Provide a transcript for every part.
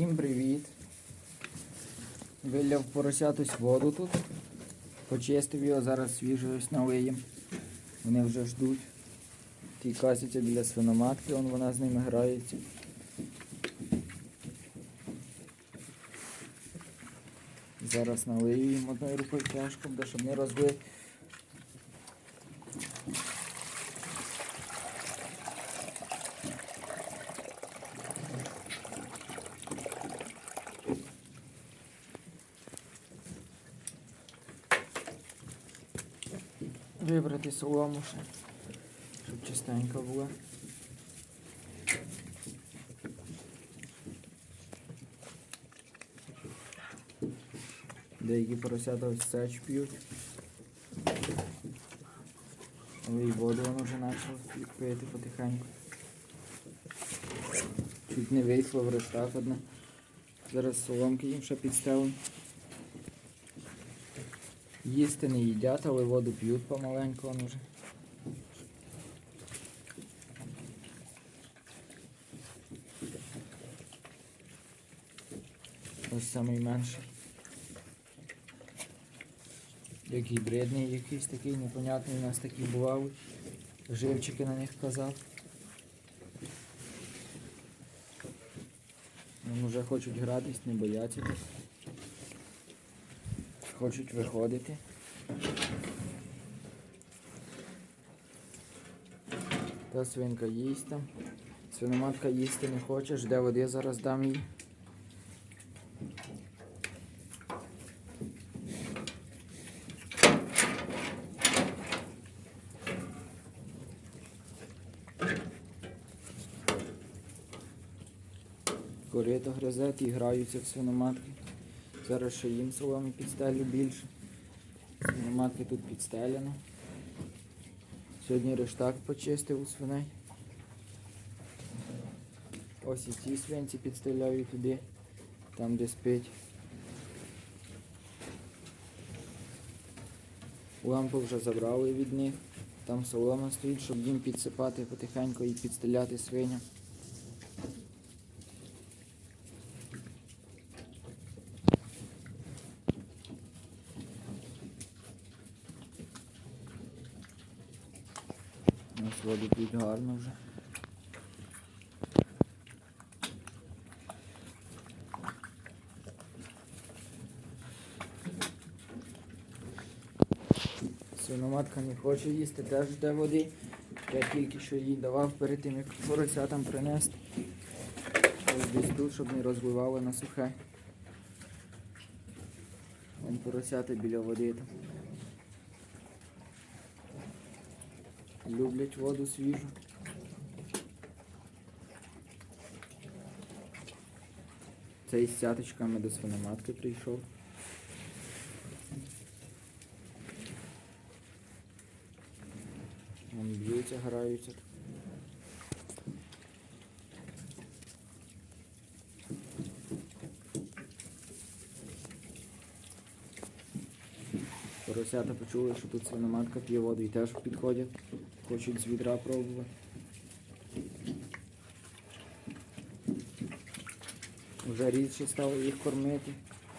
Всім привіт. Виляв поросятусь воду тут. Почистив його, зараз свіжо ось налиєм. Вони вже ждуть. Ті касяться біля свиноматки, он вона з ними грається. Зараз налию їм одною рукою тяжко, щоб не розбив. Вибрати солому ще, щоб чистенька була. Деякі поросята ось сеч п'ють. Але і воду воно вже почало пити потихеньку. Чуть не вийшло в рештак одне. Зараз соломки їм ще підставимо. Їсти не їдять, але воду п'ють помаленьку вони вже. Ось найменший. Як гібридний якийсь такий непонятний, у нас такі бували. Живчики на них казав. Вони вже хочуть гратись, не бояться. Хочуть виходити. Та свинка їсть там. Свиноматка їсти не хоче, жде води, зараз дам їй. Корито гризе і граються в свиноматки. Зараз ще їм соломи підстелю більше. Свиноматки тут підстеляно. Сьогодні рештак почистив у свиней. Ось і ці свинці підстеляю туди, там де спить. Лампу вже забрали від них. Там солома стоїть, щоб їм підсипати потихеньку і підстеляти свиням. Нас воду п'ють гарно вже. Свиноматка не хоче їсти, теж жде води. Я тільки що їй давав перед тим, як поросятам принести. Ось десь тут, щоб не розбивали на сухе. Вон поросята біля води там. Люблять воду свіжу. Цей з цяточками до свиноматки прийшов. Вон б'ються, граються. Поросята почули, що тут свиноматка п'є воду і теж підходять. Хочуть з відра пробувати. Вже рідше стало їх кормити.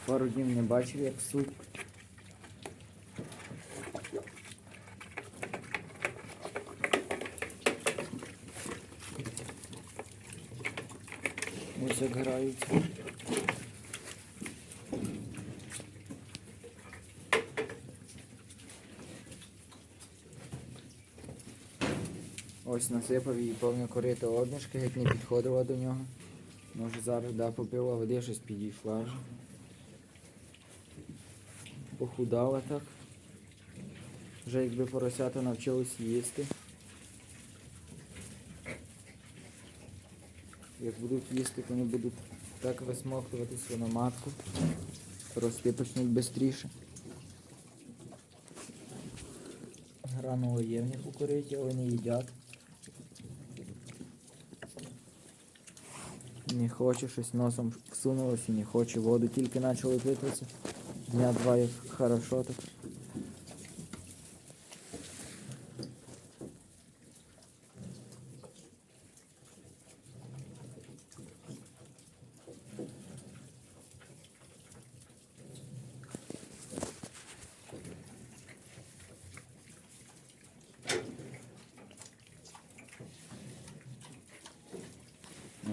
Пару днів не бачив, як суп. Ось як граються. Ось насипав їй повне корито однишки, геть не підходила до нього. Може зараз да, попила води, щось підійшла вже. Похудала так. Вже якби поросята навчились їсти. Як будуть їсти, то вони будуть так висмоктувати свиноматку. Рости почнуть швидше. Гранули є в них у кориті, не їдять. Не хоче, щось носом всунулося не хоче. Воду тільки почали питатися. Дня два як хорошо так.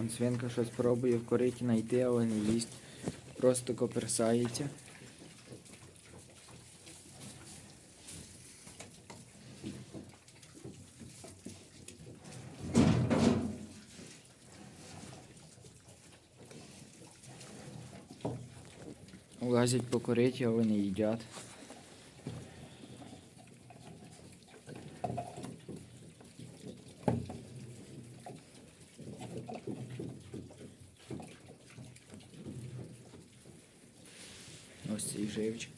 Вон свинка щось пробує в кориті знайти, але не їсть. Просто коперсається. Лазять по кориті, але не їдять. Ось цей живчик.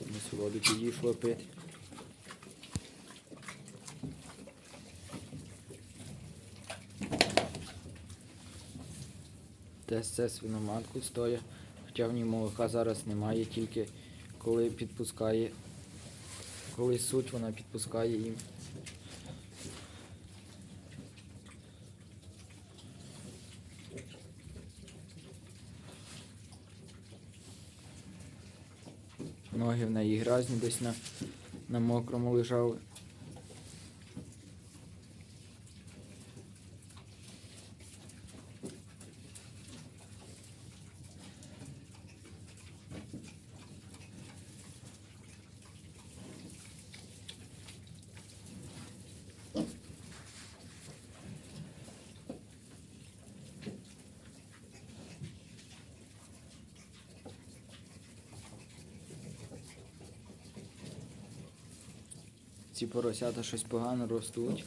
Ось воду підійшло пити. Теж це свиноматку стоя. Хоча в ній молока зараз немає, тільки коли підпускає, коли суть вона підпускає їм. Ноги в неї грязні, десь на, на мокрому лежали. Ці поросята щось погано ростуть.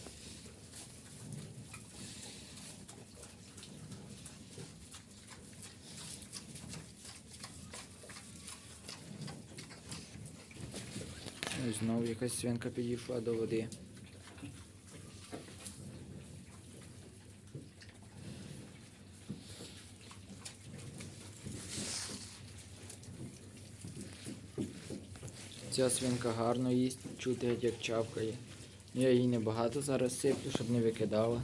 Знову якась свинка підійшла до води. Ця свинка гарно їсть, чути як чавкає. Я їй небагато зараз сиплю, щоб не викидала.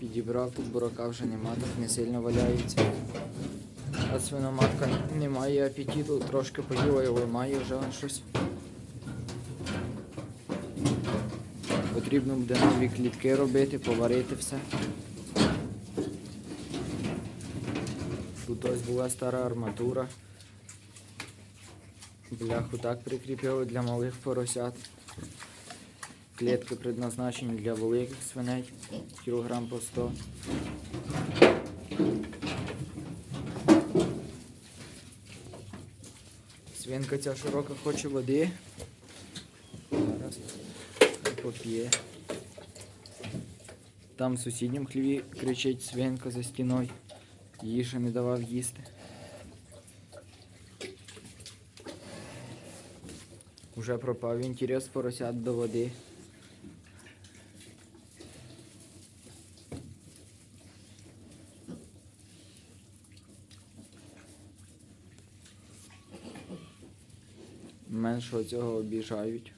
Підібрав, тут бурака вже нема, так не сильно валяється. А свиноматка не має апетиту, трошки поїла, але має вже щось. Потрібно буде нові клітки робити, поварити все. Тут ось була стара арматура. Бляху так прикріпили для малих поросят. Клітки предназначені для великих свиней, кілограм по 100. Свинка ця широка хоче води. Зараз поп'є. Там в сусідньому хліві кричить свинка за стіною. Ще не давав їсти. Уже пропав інтерес поросят до води. Меншого цього обіжають.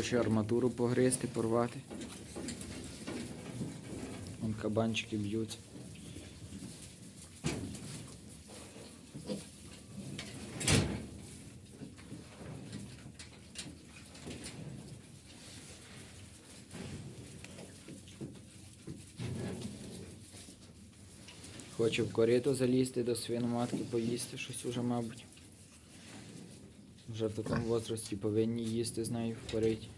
Хоче арматуру погризти, порвати. Вон кабанчики б'ються. Хоче в корито залізти до свиноматки, поїсти щось уже, мабуть. Вже в такому возрасті повинні їсти з нею в кориті.